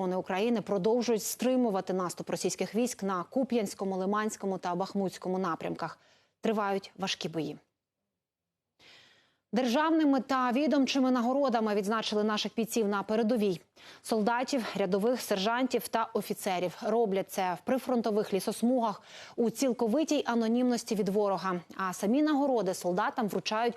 оборони України продовжують стримувати наступ російських військ на Куп'янському, Лиманському та Бахмутському напрямках. Тривають важкі бої. Державними та відомчими нагородами відзначили наших бійців на передовій. Солдатів, рядових сержантів та офіцерів роблять це в прифронтових лісосмугах у цілковитій анонімності від ворога. А самі нагороди солдатам вручають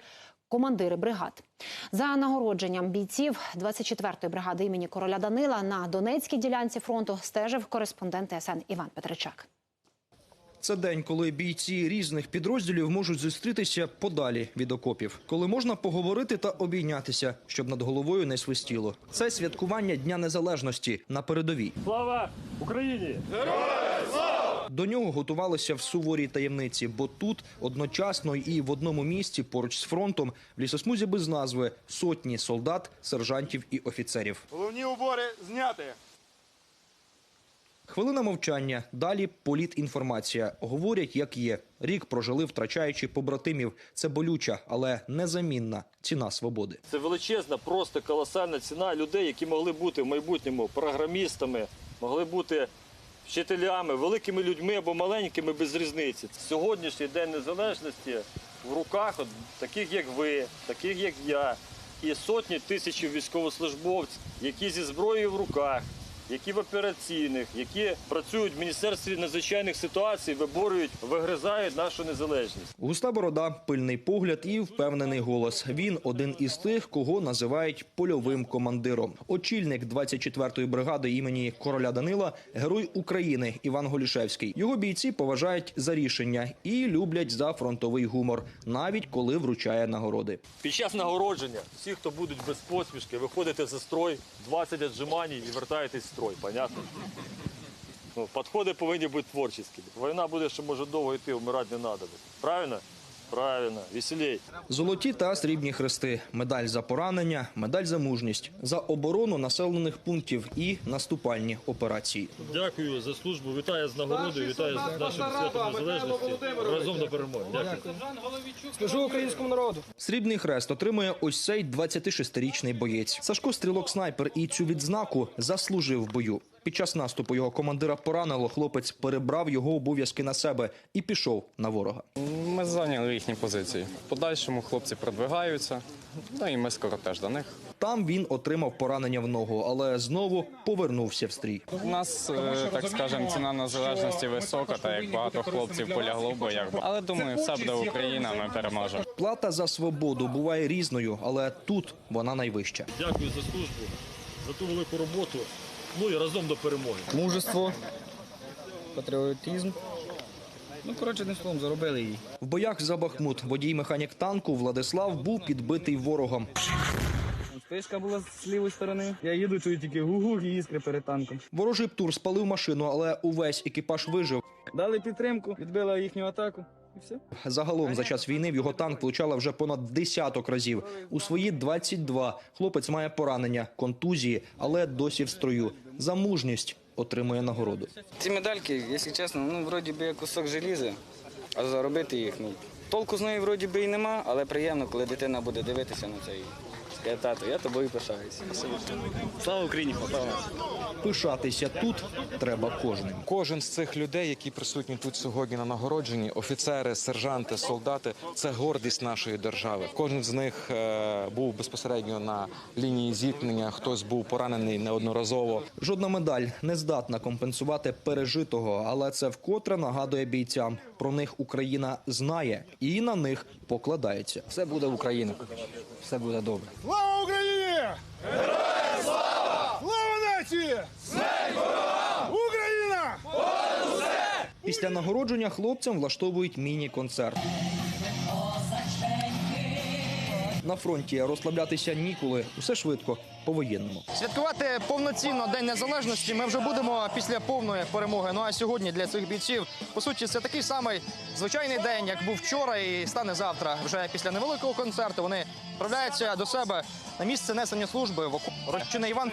командири бригад. За нагородженням бійців 24-ї бригади імені короля Данила на Донецькій ділянці фронту стежив кореспондент ТСН Іван Петричак. Це день, коли бійці різних підрозділів можуть зустрітися подалі від окопів, коли можна поговорити та обійнятися, щоб над головою не свистіло. Це святкування Дня Незалежності на передовій. Слава Україні! До нього готувалися в суворій таємниці, бо тут одночасно і в одному місці, поруч з фронтом, в лісосмузі без назви сотні солдат, сержантів і офіцерів. Головні убори зняти. Хвилина мовчання. Далі політ інформація. Говорять, як є. Рік прожили, втрачаючи побратимів. Це болюча, але незамінна ціна свободи. Це величезна, просто колосальна ціна людей, які могли бути в майбутньому програмістами, могли бути вчителями, великими людьми або маленькими без різниці. Сьогоднішній день незалежності в руках от таких, як ви, таких, як я, і сотні тисяч військовослужбовців, які зі зброєю в руках. Які в операційних, які працюють в міністерстві надзвичайних ситуацій, виборюють, вигризають нашу незалежність. Густа борода, пильний погляд і впевнений голос. Він один із тих, кого називають польовим командиром. Очільник 24-ї бригади імені короля Данила, герой України Іван Голішевський. Його бійці поважають за рішення і люблять за фронтовий гумор, навіть коли вручає нагороди. Під час нагородження всі, хто будуть без посмішки, виходите за строй, 20 віджимань і вертаєтесь строй, понятно? Ну, Подходи повинні бути творчі. Війна буде, що може довго йти, вмирати не треба. Правильно? Правильно, веселей. Золоті та срібні хрести, медаль за поранення, медаль за мужність, за оборону населених пунктів і наступальні операції. Дякую за службу, вітаю з нагородою, вітаю з нашим святом незалежності. Разом до перемоги. Дякую. Служу українському народу. Срібний хрест отримує ось цей 26-річний боєць. Сашко стрілок снайпер і цю відзнаку заслужив в бою. Під час наступу його командира поранило. Хлопець перебрав його обов'язки на себе і пішов на ворога. Ми зайняли їхні позиції. В подальшому хлопці продвигаються, ну і ми скоро теж до них. Там він отримав поранення в ногу, але знову повернувся в стрій. У нас, е, так скажемо, ціна незалежності висока, та як багато хлопців полягло в боях. Але думаю, все буде Україна, ми переможемо. Плата за свободу буває різною, але тут вона найвища. Дякую за службу, за ту велику роботу. Ну і разом до перемоги. Мужество, патріотизм. Ну, коротше, не словом, заробили її. В боях за Бахмут водій механік танку Владислав був підбитий ворогом. Спишка була з лівої сторони. Я їду, чую тільки гугу і іскри перед танком. Ворожий птур спалив машину, але увесь екіпаж вижив. Дали підтримку, відбила їхню атаку. І все. Загалом за час війни в його танк влучала вже понад десяток разів. У свої 22 хлопець має поранення, контузії, але досі в строю. За мужність отримує нагороду. Ці медальки, якщо чесно, ну вроді би як кусок желіза, а заробити їх, ну толку з нею вроді би і нема, але приємно, коли дитина буде дивитися на це і скаже, тато, я тобою пишаюся. Слава Україні! Пишатися тут треба кожним. Кожен з цих людей, які присутні тут сьогодні на нагородженні, офіцери, сержанти, солдати це гордість нашої держави. Кожен з них е, був безпосередньо на лінії зіткнення. Хтось був поранений неодноразово. Жодна медаль не здатна компенсувати пережитого, але це вкотре нагадує бійцям. Про них Україна знає і на них покладається. Все буде Україна. Все буде добре. Слава Україні! Героям слава! Слава нації! Смерть ворогам! Україна! Після нагородження хлопцям влаштовують міні-концерт. На фронті розслаблятися ніколи, усе швидко, по-воєнному. Святкувати повноцінно День Незалежності ми вже будемо після повної перемоги. Ну а сьогодні для цих бійців, по суті, це такий самий звичайний день, як був вчора, і стане завтра. Вже після невеликого концерту вони відправляються до себе на місце несення служби в Іван.